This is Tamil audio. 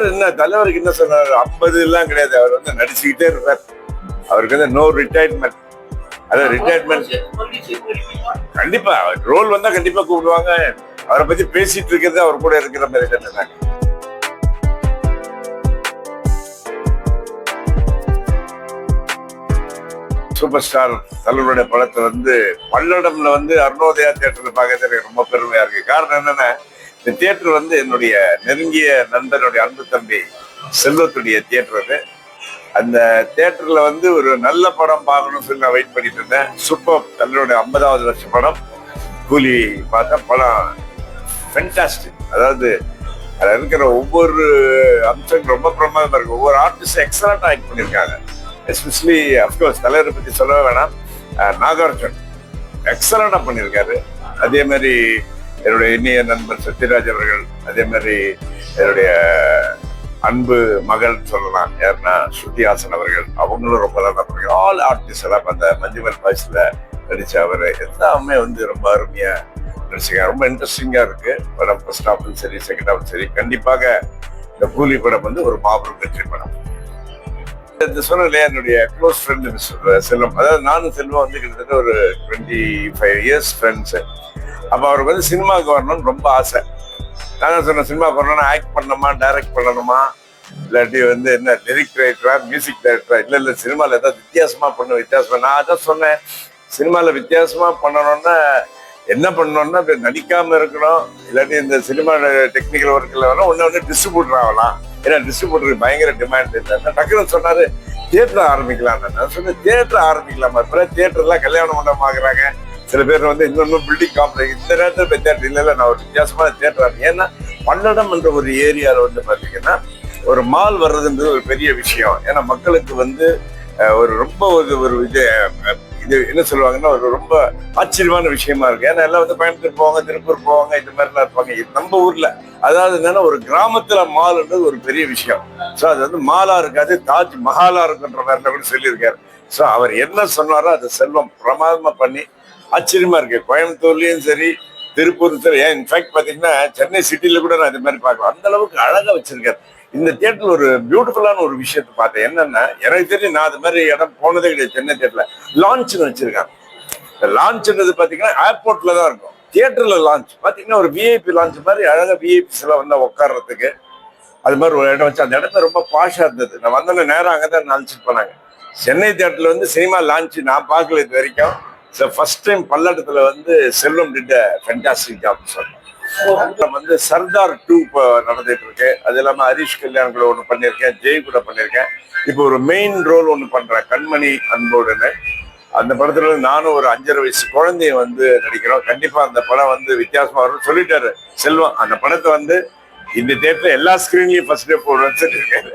தலைவர் என்ன தலைவருக்கு என்ன சொன்னார்? ஐம்பது எல்லாம் கிடையாது. அவர் வந்து நடிச்சுக்கிட்டே இருப்பார். அவருக்கு வந்து நோ ரிட்டையர்மெண்ட் அதான் ரிட்டையர்மெண்ட் கண்டிப்பா ரோல் வந்தா கண்டிப்பா கூப்பிடுவாங்க. அவரை பத்தி பேசிட்டு இருக்கிறது அவர் கூட இருக்கிற மாதிரி தானே. சூப்பர் ஸ்டார் தலைவருடைய படத்தை வந்து பல்லடம்ல வந்து அருணோதயா தியேட்டர்ல பார்க்கறது எனக்கு ரொம்ப பெருமையா இருக்கு. காரணம் என்னன்னா இந்த தியேட்டர் வந்து என்னுடைய நெருங்கிய நண்பனுடைய அன்பு தம்பி செல்வத்துடைய தியேட்டர் அது. அந்த தியேட்டர்ல வந்து ஒரு நல்ல படம் பார்க்கணும்னு சொல்லி நான் வெயிட் பண்ணிட்டு இருந்தேன். சூப்பர் தலைவருடைய ஐம்பதாவது வருஷ படம். கூலி பார்த்தா படம் ஃபென்டாஸ்டிக் அதாவது அதில் இருக்கிற ஒவ்வொரு அம்சங்கள் ரொம்ப பிரமாதமாக இருக்கு. ஒவ்வொரு ஆர்டிஸ்ட் எக்ஸலண்ட் ஆக்ட் பண்ணியிருக்காங்க. எஸ்பெஷலி அஃப்கோர்ஸ் தலைவரை பற்றி சொல்லவே வேணாம். நாகார்ஜுன் எக்ஸலண்டாக பண்ணியிருக்காரு. அதே மாதிரி என்னுடைய இனிய நண்பர் சத்யராஜ் அவர்கள் அதே மாதிரி என்னுடைய அன்பு மகள் சொல்லலாம் யாருன்னா ஸ்ருதி ஹாசன் அவர்கள் அவங்களும் ரொம்ப நல்லா பண்ணுறாங்க ஆல் ஆர்டிஸ்ட் எல்லாம் அந்த மஞ்சுமல் பாய்ஸில் நடித்த அவர் எல்லாமே வந்து ரொம்ப அருமையாக நடிச்சிருக்காங்க. ரொம்ப இன்ட்ரெஸ்டிங்காக இருக்கு. படம் ஃபர்ஸ்ட் ஹாஃபும் சரி செகண்ட் ஹாஃபும் சரி. கண்டிப்பாக இந்த கூலி படம் வந்து ஒரு மாபெரும் வெற்றி படம். இந்த சொன்னல என்னுடைய க்ளோஸ் ஃப்ரெண்டு மிஸ்டர் செல்வம். அதாவது நானும் செல்வம் வந்து கிட்டத்தட்ட ஒரு டுவெண்ட்டி ஃபைவ் இயர்ஸ் ஃப்ரெண்ட்ஸு அப்போ அவருக்கு வந்து சினிமாவுக்கு வரணும்னு ரொம்ப ஆசை. நான் சொன்னேன் சினிமாவுக்கு வரணும்னா ஆக்ட் பண்ணணுமா டைரக்ட் பண்ணணுமா? இல்லாட்டி வந்து என்ன லிரிக் ரைட்டரா மியூசிக் டைரக்டரா இல்லை இல்லை சினிமாவில் ஏதாவது வித்தியாசமாக பண்ண வித்தியாசமாக நான் அதான் சொன்னேன் சினிமாவில் வித்தியாசமாக பண்ணணும்னா என்ன பண்ணணும்னா நடிக்காமல் இருக்கணும். இல்லாட்டி இந்த சினிமா டெக்னிக்கல் ஒர்க்கில் வேணால் ஒன்று வந்து டிஸ்ட்ரிபியூட்டர் ஆகலாம். ஏன்னா டிஸ்ட்ரிபியூட்டருக்கு பயங்கர டிமாண்ட் இல்லை. டக்குனு சொன்னாரு தியேட்டர் ஆரம்பிக்கலாம் நான் சொன்னேன் தியேட்டர் ஆரம்பிக்கலாமா. இப்போ தியேட்டர்லாம் கல்யாண மண்டபம் ஆகுறாங்க. சில பேர் வந்து இன்னொன்னும் பில்டிங் காம்ப்ளெக்ஸ் இந்த நேரத்தில் இப்போ தேட்டர் இல்லை இல்லை நான் ஒரு வித்தியாசமான தேட்டர் ஏன்னா பல்லடம் என்ற ஒரு ஏரியாவில் வந்து பார்த்தீங்கன்னா ஒரு மால் வர்றதுன்றது ஒரு பெரிய விஷயம். ஏன்னா மக்களுக்கு வந்து ஒரு ரொம்ப ஒரு ஒரு இது இது என்ன சொல்லுவாங்கன்னா ஒரு ரொம்ப ஆச்சரியமான விஷயமா இருக்கு. ஏன்னா எல்லாம் வந்து கோயம்புத்தூர் போவாங்க திருப்பூர் போவாங்க இந்த மாதிரிலாம் இருப்பாங்க. இது நம்ம ஊர்ல. அதாவது என்னன்னா ஒரு கிராமத்துல மால்ன்றது ஒரு பெரிய விஷயம். ஸோ அது வந்து மாலா இருக்காது தாஜ் மஹாலா இருக்குன்ற மாதிரி கூட சொல்லியிருக்காரு. ஸோ அவர் என்ன சொன்னாரோ அதை செல்வம் பிரமாதமா பண்ணி ஆச்சரியமா இருக்கு. கோயம்புத்தூர்லயும் சரி திருப்பூர் சரி. ஏன் இன்ஃபேக்ட் பாத்தீங்கன்னா சென்னை சிட்டில கூட நான் இது மாதிரி பார்க்கலாம் அந்த அளவுக்கு அழகா வச்சிருக்காரு. இந்த தியேட்டர்ல ஒரு பியூட்டிஃபுல்லான ஒரு விஷயத்தை பார்த்தேன். என்னன்னா எனக்கு தெரியும் நான் அது மாதிரி இடம் போனதே கிடையாது சென்னை தியேட்டர்ல லான்ச்னு வச்சிருக்காங்க. லான்ச்ன்றது பாத்தீங்கன்னா ஏர்போர்ட்ல தான் இருக்கும். தியேட்டர்ல லான்ச் பாத்தீங்கன்னா ஒரு விஐபி லான்ச் மாதிரி அழகா விஐபிஸ் எல்லாம் வந்தா உட்கார்றதுக்கு அது மாதிரி ஒரு இடம் வச்சு அந்த இடத்த ரொம்ப பாஷா இருந்தது. நான் வந்தோடனே நேரம் அங்கதான் லான்ச் பண்ணாங்க சென்னை தியேட்டர்ல வந்து சினிமா லான்ச் நான் பார்க்கல இது வரைக்கும். ஸோ ஃபர்ஸ்ட் டைம் பல்லடத்தில் வந்து செல்வம் டிட்ட ஃபென்டாஸ்டிக் ஜாப் சொல்லலாம் வந்து சர்தார் டூ இப்போ நடந்துட்டு இருக்கு அது இல்லாம ஹரிஷ் கல்யாண் கூட ஒன்று பண்ணியிருக்கேன் ஜெய் கூட பண்ணியிருக்கேன். இப்போ ஒரு மெயின் ரோல் ஒன்று பண்றேன் கண்மணி அன்போடுன்னு. அந்த படத்துல நானும் ஒரு அஞ்சரை வயசு குழந்தைய வந்து நடிக்கிறோம். கண்டிப்பா அந்த படம் வந்து வித்தியாசமா வரும்னு சொல்லிட்டாரு செல்வம். அந்த படத்தை வந்து இந்த தேட்டர்ல எல்லா ஸ்கிரீன்லயும் ஃபர்ஸ்ட் டே போடுறேன்னு சொல்லியிருக்காரு